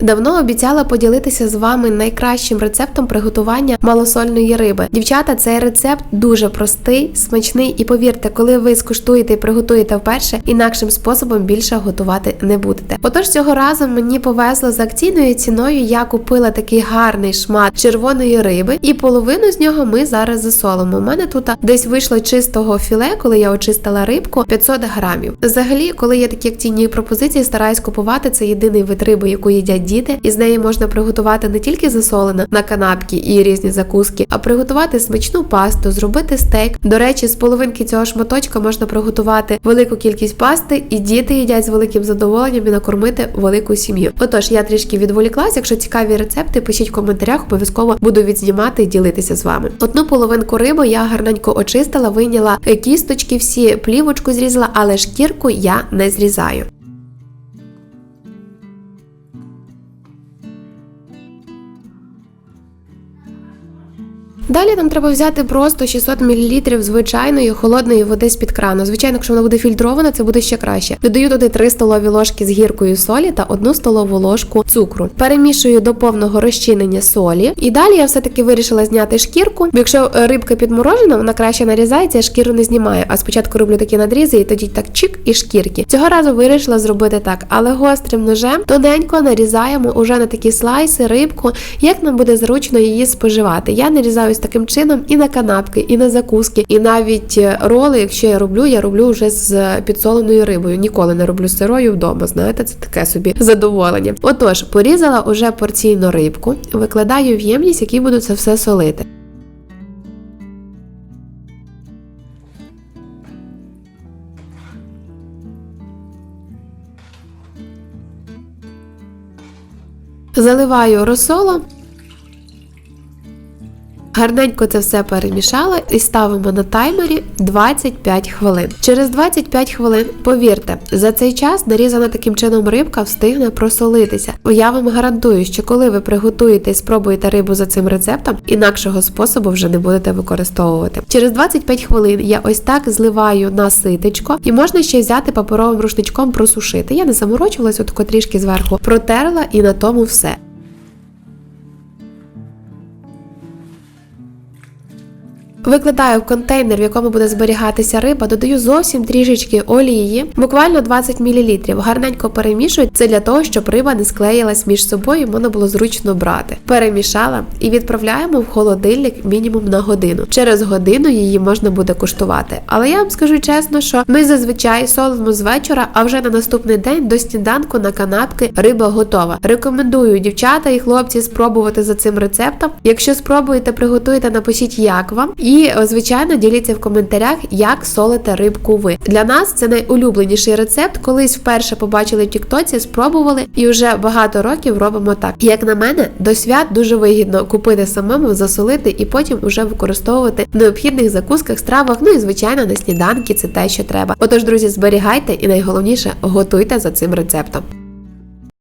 Давно обіцяла поділитися з вами найкращим рецептом приготування малосольної риби. Дівчата, цей рецепт дуже простий, смачний, і повірте, коли ви скуштуєте і приготуєте вперше, інакшим способом більше готувати не будете. Отож, цього разу мені повезло за акційною ціною. Я купила такий гарний шмат червоної риби, і половину з нього ми зараз засолимо. У мене тут десь вийшло чистого філе, коли я очистила рибку 500 грамів. Взагалі, коли є такі акційні пропозиції, стараюсь купувати це єдиний вид риби, яку їдять діти, і з неї можна приготувати не тільки засолена на канапки і різні закуски, а приготувати смачну пасту, зробити стейк. До речі, з половинки цього шматочка можна приготувати велику кількість пасти, і діти їдять з великим задоволенням і накормити велику сім'ю. Отож, я трішки відволіклась. Якщо цікаві рецепти, пишіть в коментарях, обов'язково буду відзнімати і ділитися з вами. Одну половинку риби я гарненько очистила, вийняла кісточки, всі плівочку зрізала, але шкірку я не зрізаю. Далі нам треба взяти просто 600 мл звичайної холодної води з-під крану. Звичайно, якщо вона буде фільтрована, це буде ще краще. Додаю туди 3 столові ложки з гіркою солі та 1 столову ложку цукру. Перемішую до повного розчинення солі. І далі я все-таки вирішила зняти шкірку. Бо якщо е, рибка підморожена, вона краще нарізається, я шкіру не знімаю. А спочатку роблю такі надрізи, і тоді так чик і шкірки. Цього разу вирішила зробити так, але гострим ножем тоненько нарізаємо уже на такі слайси рибку, як нам буде зручно її споживати. Я нарізаю таким чином і на канапки, і на закуски, і навіть е, роли, якщо я роблю, я роблю вже з підсоленою рибою. Ніколи не роблю сирою вдома. Знаєте, це таке собі задоволення. Отож, порізала уже порційно рибку, викладаю в ємність, який буду це все солити. Заливаю розсолом. Гарненько це все перемішала і ставимо на таймері 25 хвилин. Через 25 хвилин, повірте, за цей час нарізана таким чином рибка встигне просолитися. Я вам гарантую, що коли ви приготуєте і спробуєте рибу за цим рецептом, інакшого способу вже не будете використовувати. Через 25 хвилин я ось так зливаю на ситечко, і можна ще взяти паперовим рушничком просушити. Я не заморочувалась, отако трішки зверху протерла і на тому все. Викладаю в контейнер, в якому буде зберігатися риба, додаю зовсім трішечки олії, буквально 20 мл. Гарненько перемішую. Це для того, щоб риба не склеїлась між собою, і можна було зручно брати. Перемішала і відправляємо в холодильник мінімум на годину. Через годину її можна буде куштувати. Але я вам скажу чесно, що ми зазвичай солимо з вечора, а вже на наступний день до сніданку на канапки риба готова. Рекомендую дівчата і хлопці спробувати за цим рецептом. Якщо спробуєте, приготуйте, напишіть, як вам. І, звичайно, діліться в коментарях, як солите рибку ви. Для нас це найулюбленіший рецепт. Колись вперше побачили в Тіктоці, спробували, і вже багато років робимо так. Як на мене, до свят дуже вигідно купити самому, засолити і потім вже використовувати в необхідних закусках, стравах. Ну і звичайно, на сніданки це те, що треба. Отож, друзі, зберігайте і найголовніше готуйте за цим рецептом.